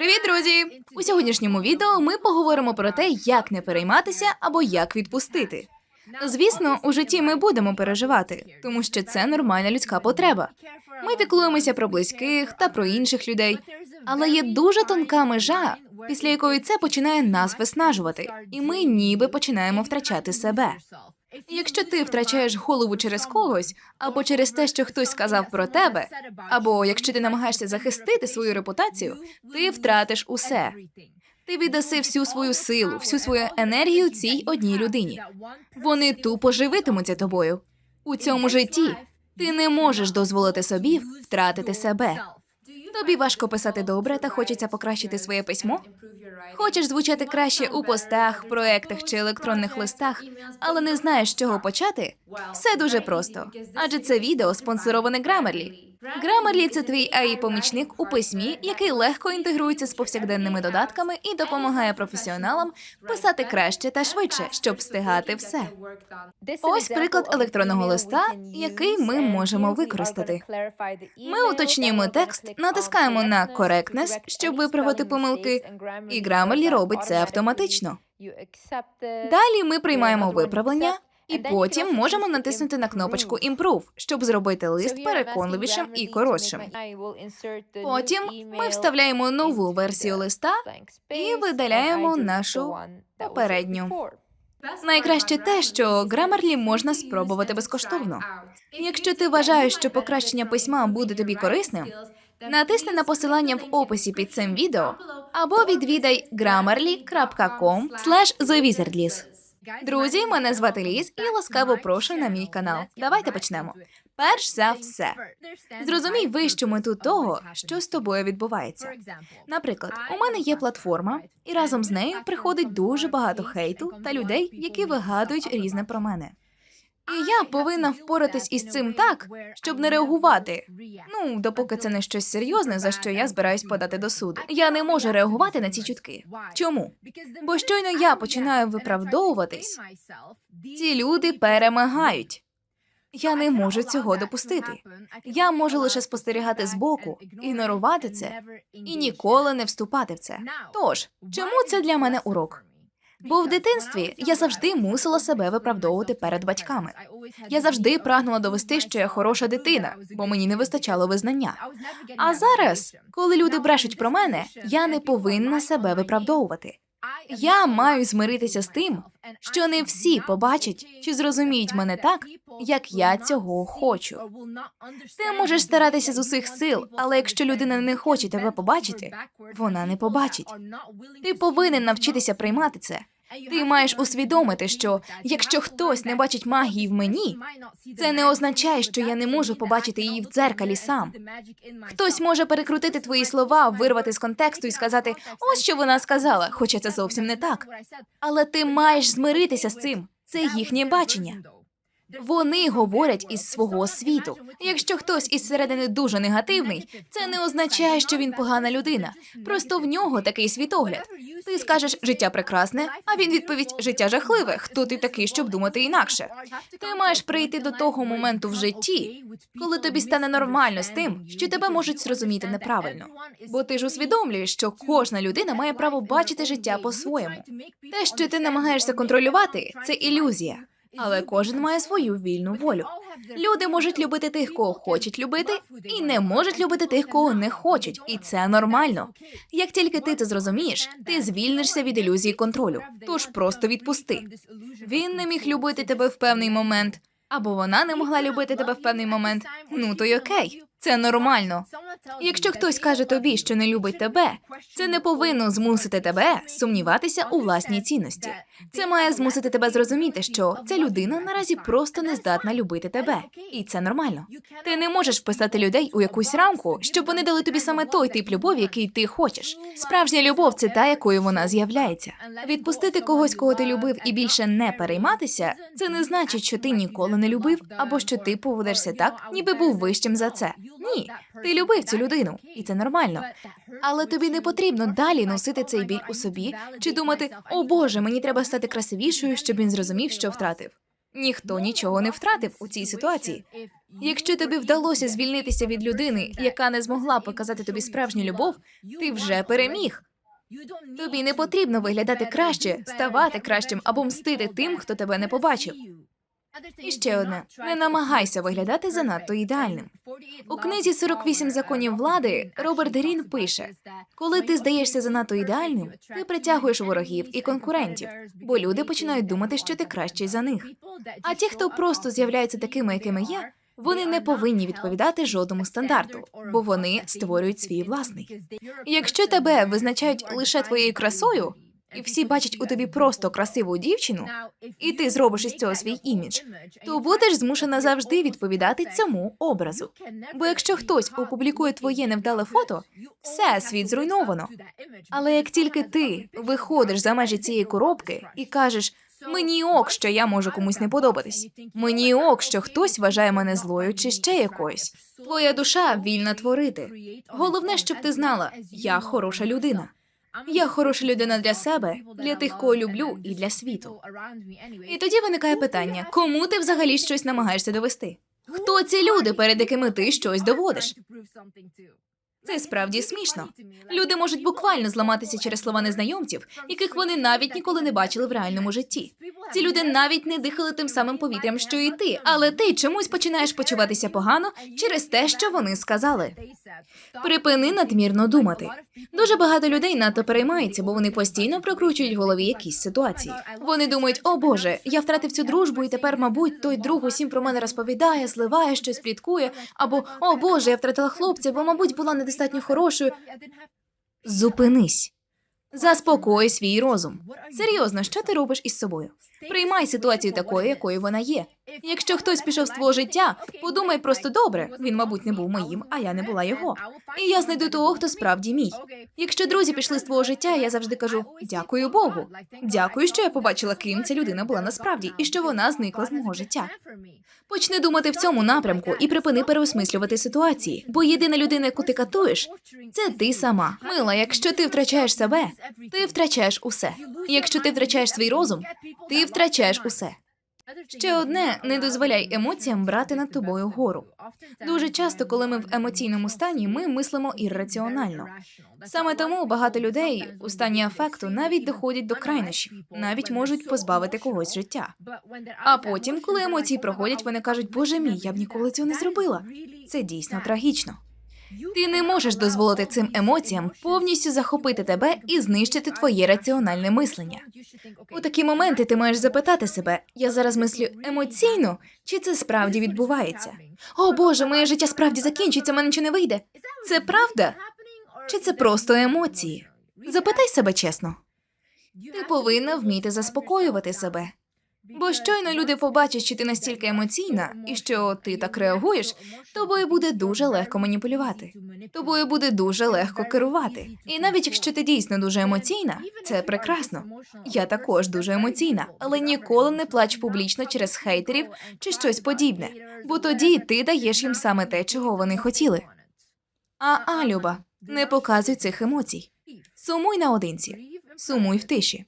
Привіт, друзі! У сьогоднішньому відео ми поговоримо про те, як не перейматися або як відпустити. Звісно, у житті ми будемо переживати, тому що це нормальна людська потреба. Ми піклуємося про близьких та про інших людей, але є дуже тонка межа, після якої це починає нас виснажувати, і ми ніби починаємо втрачати себе. Якщо ти втрачаєш голову через когось, або через те, що хтось сказав про тебе, або якщо ти намагаєшся захистити свою репутацію, ти втратиш усе. Ти віддаси всю свою силу, всю свою енергію цій одній людині. Вони тупо живитимуться тобою. У цьому житті ти не можеш дозволити собі втратити себе. Тобі важко писати добре та хочеться покращити своє письмо? Хочеш звучати краще у постах, проектах чи електронних листах, але не знаєш, з чого почати? Все дуже просто, адже це відео спонсороване Grammarly. Grammarly – це твій AI-помічник у письмі, який легко інтегрується з повсякденними додатками і допомагає професіоналам писати краще та швидше, щоб встигати все. Ось приклад електронного листа, який ми можемо використати. Ми уточнюємо текст, натискаємо на Correctness, щоб виправити помилки, і Grammarly робить це автоматично. Далі ми приймаємо виправлення, і потім можемо натиснути на кнопочку Improve, щоб зробити лист переконливішим і коротшим. Потім ми вставляємо нову версію листа і видаляємо нашу попередню. Найкраще те, що Grammarly можна спробувати безкоштовно. Якщо ти вважаєш, що покращення письма буде тобі корисним, натисни на посилання в описі під цим відео або відвідай grammarly.com. Друзі, мене звати Ліз і ласкаво прошу на мій канал. Давайте почнемо. Перш за все, зрозумій вищу мету того, що з тобою відбувається. Наприклад, у мене є платформа, і разом з нею приходить дуже багато хейту та людей, які вигадують різне про мене. І я повинна впоратись із цим так, щоб не реагувати. Ну, допоки це не щось серйозне, за що я збираюсь подати до суду. Я не можу реагувати на ці чутки. Чому? Бо щойно я починаю виправдовуватись, ці люди перемагають. Я не можу цього допустити. Я можу лише спостерігати збоку, ігнорувати це і ніколи не вступати в це. Тож, чому це для мене урок? Бо в дитинстві я завжди мусила себе виправдовувати перед батьками. Я завжди прагнула довести, що я хороша дитина, бо мені не вистачало визнання. А зараз, коли люди брешуть про мене, я не повинна себе виправдовувати. Я маю змиритися з тим, що не всі побачать чи зрозуміють мене так, як я цього хочу. Ти можеш старатися з усіх сил, але якщо людина не хоче тебе побачити, вона не побачить. Ти повинен навчитися приймати це. Ти маєш усвідомити, що якщо хтось не бачить магії в мені, це не означає, що я не можу побачити її в дзеркалі сам. Хтось може перекрутити твої слова, вирвати з контексту і сказати, ось що вона сказала, хоча це зовсім не так. Але ти маєш змиритися з цим. Це їхнє бачення. Вони говорять із свого світу. Якщо хтось із середини дуже негативний, це не означає, що він погана людина. Просто в нього такий світогляд. Ти скажеш життя прекрасне, а він відповість життя жахливе. Хто ти такий, щоб думати інакше? Ти маєш прийти до того моменту в житті, коли тобі стане нормально з тим, що тебе можуть зрозуміти неправильно. Бо ти ж усвідомлюєш, що кожна людина має право бачити життя по-своєму. Те, що ти намагаєшся контролювати, це ілюзія. Але кожен має свою вільну волю. Люди можуть любити тих, кого хочуть любити, і не можуть любити тих, кого не хочуть, і це нормально. Як тільки ти це зрозумієш, ти звільнишся від ілюзії контролю. Тож просто відпусти. Він не міг любити тебе в певний момент, або вона не могла любити тебе в певний момент. Ну то й окей, це нормально. Якщо хтось каже тобі, що не любить тебе, це не повинно змусити тебе сумніватися у власній цінності. Це має змусити тебе зрозуміти, що ця людина наразі просто не здатна любити тебе, і це нормально. Ти не можеш вписати людей у якусь рамку, щоб вони дали тобі саме той тип любові, який ти хочеш. Справжня любов це та, якою вона з'являється. Відпустити когось, кого ти любив, і більше не перейматися, це не значить, що ти ніколи не любив, або що ти поведешся так, ніби був вищим за це. Ні, ти любив цю людину, і це нормально. Але тобі не потрібно далі носити цей біль у собі чи думати, о Боже, мені треба стати красивішою, щоб він зрозумів, що втратив. Ніхто нічого не втратив у цій ситуації. Якщо тобі вдалося звільнитися від людини, яка не змогла показати тобі справжню любов, ти вже переміг. Тобі не потрібно виглядати краще, ставати кращим або мстити тим, хто тебе не побачив. І ще одне: не намагайся виглядати занадто ідеальним. У книзі «48 законів влади» Роберт Грін пише: коли ти здаєшся занадто ідеальним, ти притягуєш ворогів і конкурентів, бо люди починають думати, що ти кращий за них. А ті, хто просто з'являються такими, якими є, вони не повинні відповідати жодному стандарту, бо вони створюють свій власний. Якщо тебе визначають лише твоєю красою, і всі бачать у тобі просто красиву дівчину, і ти зробиш із цього свій імідж, то будеш змушена завжди відповідати цьому образу. Бо якщо хтось опублікує твоє невдале фото, все світ зруйновано. Але як тільки ти виходиш за межі цієї коробки і кажеш мені ок, що я можу комусь не подобатись, мені ок, що хтось вважає мене злою чи ще якоюсь. Твоя душа вільна творити. Головне, щоб ти знала, я хороша людина. Я хороша людина для себе, для тих, кого люблю, і для світу. І тоді виникає питання: кому ти взагалі щось намагаєшся довести? Хто ці люди, перед якими ти щось доводиш? Це справді смішно. Люди можуть буквально зламатися через слова незнайомців, яких вони навіть ніколи не бачили в реальному житті. Ці люди навіть не дихали тим самим повітрям, що і ти, але ти чомусь починаєш почуватися погано через те, що вони сказали. Припини надмірно думати. Дуже багато людей надто переймаються, бо вони постійно прокручують в голові якісь ситуації. Вони думають, о Боже, я втратив цю дружбу, і тепер, мабуть, той друг усім про мене розповідає, зливає, щось пліткує, або о Боже, я втратила хлопця, бо, мабуть, була недостатньо хорошою. Зупинись. Заспокой свій розум. Серйозно, що ти робиш із собою? Приймай ситуацію такою, якою вона є. Якщо хтось пішов з твого життя, подумай просто добре. Він, мабуть, не був моїм, а я не була його. І я знайду того, хто справді мій. Якщо друзі пішли з твого життя, я завжди кажу дякую Богу. Дякую, що я побачила, ким ця людина була насправді, і що вона зникла з мого життя. Почни думати в цьому напрямку і припини переосмислювати ситуації, бо єдина людина, яку ти катуєш, це ти сама. Мила, якщо ти втрачаєш себе, ти втрачаєш усе. Якщо ти втрачаєш свій розум, ти втрачаєш усе. Ще одне не дозволяй емоціям брати над тобою гору. Дуже часто, коли ми в емоційному стані, ми мислимо ірраціонально. Саме тому багато людей у стані афекту навіть доходять до крайнощів, навіть можуть позбавити когось життя. А потім, коли емоції проходять, вони кажуть, Боже мій, я б ніколи цього не зробила. Це дійсно трагічно. Ти не можеш дозволити цим емоціям повністю захопити тебе і знищити твоє раціональне мислення. У такі моменти ти маєш запитати себе: я зараз мислю емоційно, чи це справді відбувається? О Боже, моє життя справді закінчиться, мене нічого не вийде. Це правда? Чи це просто емоції? Запитай себе чесно. Ти повинна вміти заспокоювати себе. Бо щойно люди побачать, що ти настільки емоційна і що ти так реагуєш, тобою буде дуже легко маніпулювати. Тобою буде дуже легко керувати. І навіть якщо ти дійсно дуже емоційна, це прекрасно. Я також дуже емоційна, але ніколи не плач публічно через хейтерів чи щось подібне, бо тоді ти даєш їм саме те, чого вони хотіли. А а, Люба, не показуй цих емоцій. Сумуй наодинці, сумуй в тиші,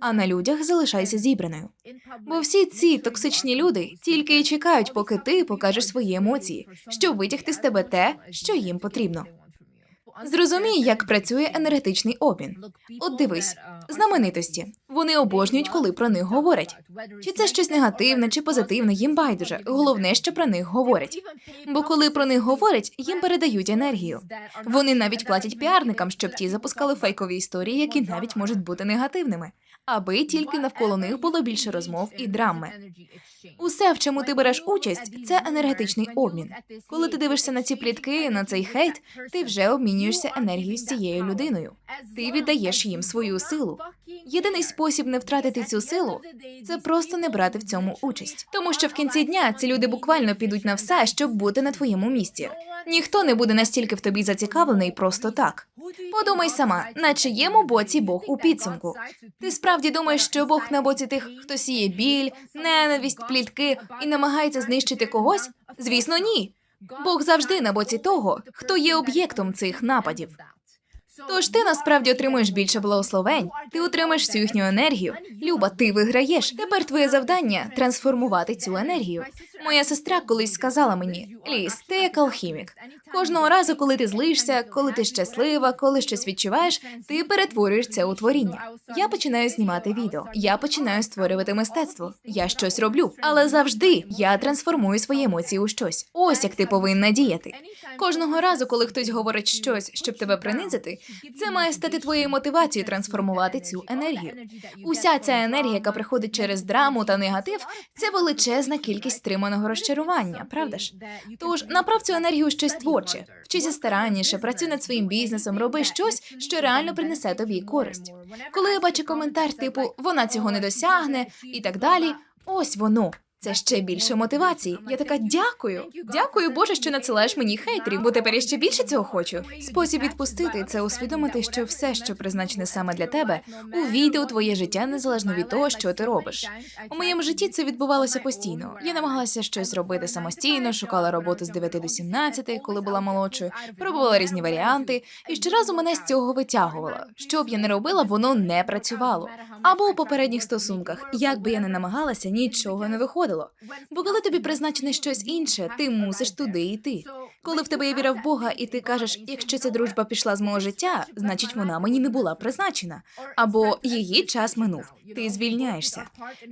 а на людях залишайся зібраною. Бо всі ці токсичні люди тільки й чекають, поки ти покажеш свої емоції, щоб витягти з тебе те, що їм потрібно. Зрозумій, як працює енергетичний обмін. От дивись, знаменитості. Вони обожнюють, коли про них говорять. Чи це щось негативне, чи позитивне, їм байдуже. Головне, що про них говорять. Бо коли про них говорять, їм передають енергію. Вони навіть платять піарникам, щоб ті запускали фейкові історії, які навіть можуть бути негативними, аби тільки навколо них було більше розмов і драми. Усе, в чому ти береш участь, це енергетичний обмін. Коли ти дивишся на ці плітки, на цей хейт, ти вже обмінюєшся енергією з цією людиною. Ти віддаєш їм свою силу. Єдиний спосіб не втратити цю силу це просто не брати в цьому участь. Тому що в кінці дня ці люди буквально підуть на все, щоб бути на твоєму місці. Ніхто не буде настільки в тобі зацікавлений просто так. Подумай сама, на чиєму боці Бог у підсумку. Ти справді думаєш, що Бог на боці тих, хто сіє біль, ненависть, плітки і намагається знищити когось? Звісно, ні. Бог завжди на боці того, хто є об'єктом цих нападів. Тож ти насправді отримуєш більше благословень, ти отримаєш всю їхню енергію. Люба, ти виграєш. Тепер твоє завдання трансформувати цю енергію. Моя сестра колись сказала мені: Ліс, ти як алхімік. Кожного разу, коли ти злишся, коли ти щаслива, коли щось відчуваєш, ти перетворюєш це у творіння. Я починаю знімати відео, я починаю створювати мистецтво. Я щось роблю, але завжди я трансформую свої емоції у щось. Ось як ти повинна діяти. Кожного разу, коли хтось говорить щось, щоб тебе принизити, це має стати твоєю мотивацією трансформувати цю енергію. Уся ця енергія, яка приходить через драму та негатив, це величезна кількість стриманого розчарування, правда ж? Тож направ цю енергію щось творче, вчися старанніше, працюй над своїм бізнесом, роби щось, що реально принесе тобі користь. Коли я бачу коментар, типу вона цього не досягне і так далі, ось воно. Це ще більше мотивації. Я така дякую. Дякую, Боже, що надсилаєш мені хейтерів, бо тепер я ще більше цього хочу. Спосіб відпустити це усвідомити, що все, що призначене саме для тебе, увійде у твоє життя незалежно від того, що ти робиш. У моєму житті це відбувалося постійно. Я намагалася щось робити самостійно, шукала роботу з 9 до 17, коли була молодшою, пробувала різні варіанти, і щоразу мене з цього витягувало. Що б я не робила, воно не працювало. Або у попередніх стосунках, як би я не намагалася, нічого не виходило. Бо коли тобі призначене щось інше, ти мусиш туди йти. Коли в тебе є віра в Бога, і ти кажеш, якщо ця дружба пішла з мого життя, значить вона мені не була призначена, або її час минув. Ти звільняєшся.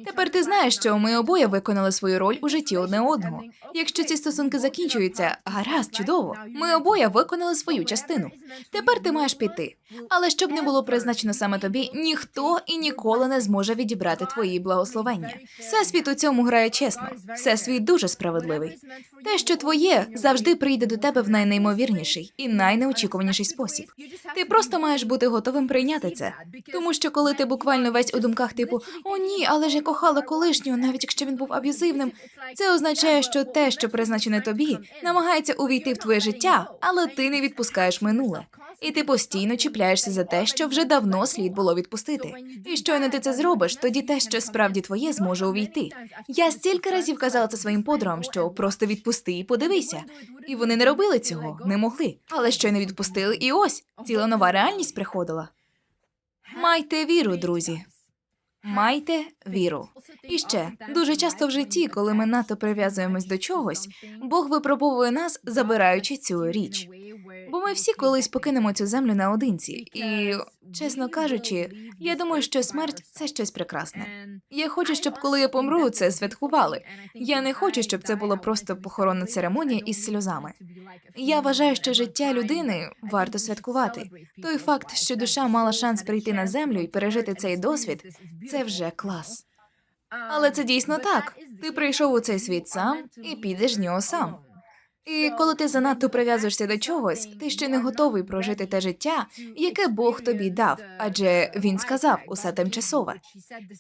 Тепер ти знаєш, що ми обоє виконали свою роль у житті одне одного. Якщо ці стосунки закінчуються, гаразд, чудово. Ми обоє виконали свою частину. Тепер ти маєш піти. Але щоб не було призначено саме тобі, ніхто і ніколи не зможе відібрати твої благословення. Всесвіт у цьому грає чесно. Всесвіт дуже справедливий. Те, що твоє, завжди прийде до тебе в найнеймовірніший і найнеочікуваніший спосіб. Ти просто маєш бути готовим прийняти це. Тому що коли ти буквально весь у думках, типу о ні, але ж я кохала колишнього, навіть якщо він був аб'юзивним, це означає, що те, що призначене тобі, намагається увійти в твоє життя, але ти не відпускаєш минуле. І ти постійно чіпляєшся за те, що вже давно слід було відпустити. І щойно ти це зробиш, тоді те, що справді твоє, зможе увійти. Я стільки разів казала це своїм подругам, що просто відпусти і подивися. І вони не робили цього, не могли. Але щойно відпустили, і ось ціла нова реальність приходила. Майте віру, друзі. Майте віру. І ще дуже часто в житті, коли ми надто прив'язуємось до чогось, Бог випробовує нас, забираючи цю річ. Бо ми всі колись покинемо цю землю наодинці, і чесно кажучи, я думаю, що смерть це щось прекрасне. Я хочу, щоб коли я помру, це святкували. Я не хочу, щоб це було просто похоронна церемонія із сльозами. Я вважаю, що життя людини варто святкувати. Той факт, що душа мала шанс прийти на землю і пережити цей досвід, це вже клас. Але це дійсно так. Ти прийшов у цей світ сам і підеш з нього сам. І коли ти занадто прив'язуєшся до чогось, ти ще не готовий прожити те життя, яке Бог тобі дав, адже він сказав усе тимчасове.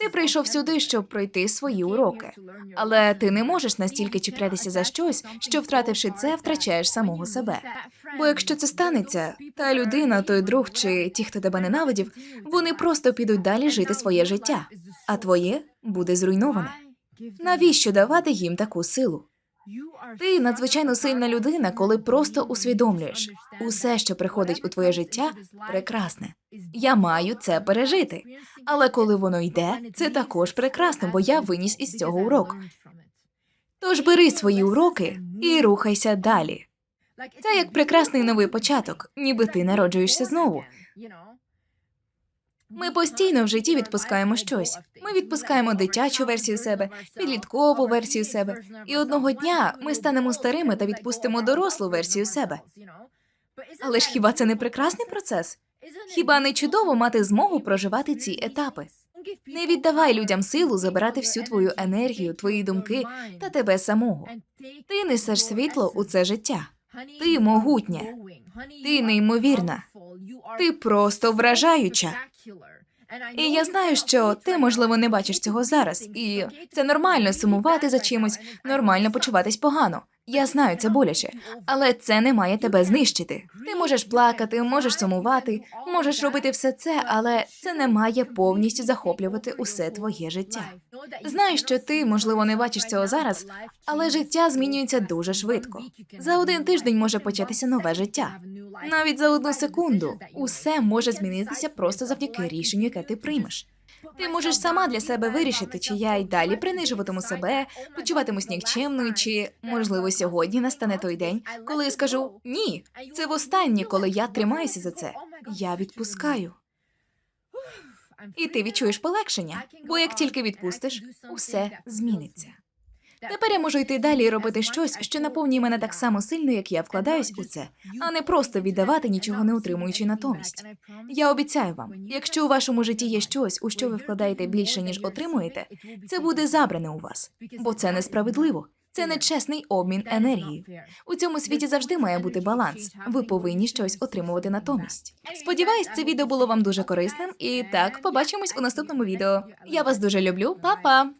Ти прийшов сюди, щоб пройти свої уроки, але ти не можеш настільки чіплятися за щось, що втративши це, втрачаєш самого себе. Бо якщо це станеться, та людина, той друг чи ті, хто тебе ненавидів, вони просто підуть далі жити своє життя, а твоє буде зруйноване. Навіщо давати їм таку силу? Ти надзвичайно сильна людина, коли просто усвідомлюєш усе, що приходить у твоє життя, прекрасне. Я маю це пережити. Але коли воно йде, це також прекрасно, бо я виніс із цього урок. Тож бери свої уроки і рухайся далі. Це як прекрасний новий початок, ніби ти народжуєшся знову. Ми постійно в житті відпускаємо щось. Ми відпускаємо дитячу версію себе, підліткову версію себе, і одного дня ми станемо старими та відпустимо дорослу версію себе. Але ж хіба це не прекрасний процес? Хіба не чудово мати змогу проживати ці етапи? Не віддавай людям силу забирати всю твою енергію, твої думки та тебе самого. Ти несеш світло у це життя. Ти могутня. Ти неймовірна. Ти просто вражаюча. І я знаю, що ти, можливо, не бачиш цього зараз, і це нормально сумувати за чимось, нормально почуватись погано. Я знаю, це боляче, але це не має тебе знищити. Ти можеш плакати, можеш сумувати, можеш робити все це, але це не має повністю захоплювати усе твоє життя. Знаю, що ти, можливо, не бачиш цього зараз, але життя змінюється дуже швидко. За один тиждень може початися нове життя. Навіть за одну секунду усе може змінитися просто завдяки рішенню, яке ти приймеш. Ти можеш сама для себе вирішити, чи я й далі принижуватиму себе, почуватимусь нікчемною, чи можливо сьогодні настане той день, коли я скажу ні. Це востаннє, коли я тримаюся за це. Я відпускаю. І ти відчуєш полегшення, бо як тільки відпустиш, усе зміниться. Тепер я можу йти далі і робити щось, що наповнює мене так само сильно, як я вкладаюсь у це, а не просто віддавати нічого не утримуючи натомість. Я обіцяю вам, якщо у вашому житті є щось, у що ви вкладаєте більше, ніж отримуєте, це буде забране у вас, бо це несправедливо. Це нечесний обмін енергією. У цьому світі завжди має бути баланс. Ви повинні щось отримувати натомість. Сподіваюсь, це відео було вам дуже корисним. І так, побачимось у наступному відео. Я вас дуже люблю, Па-па!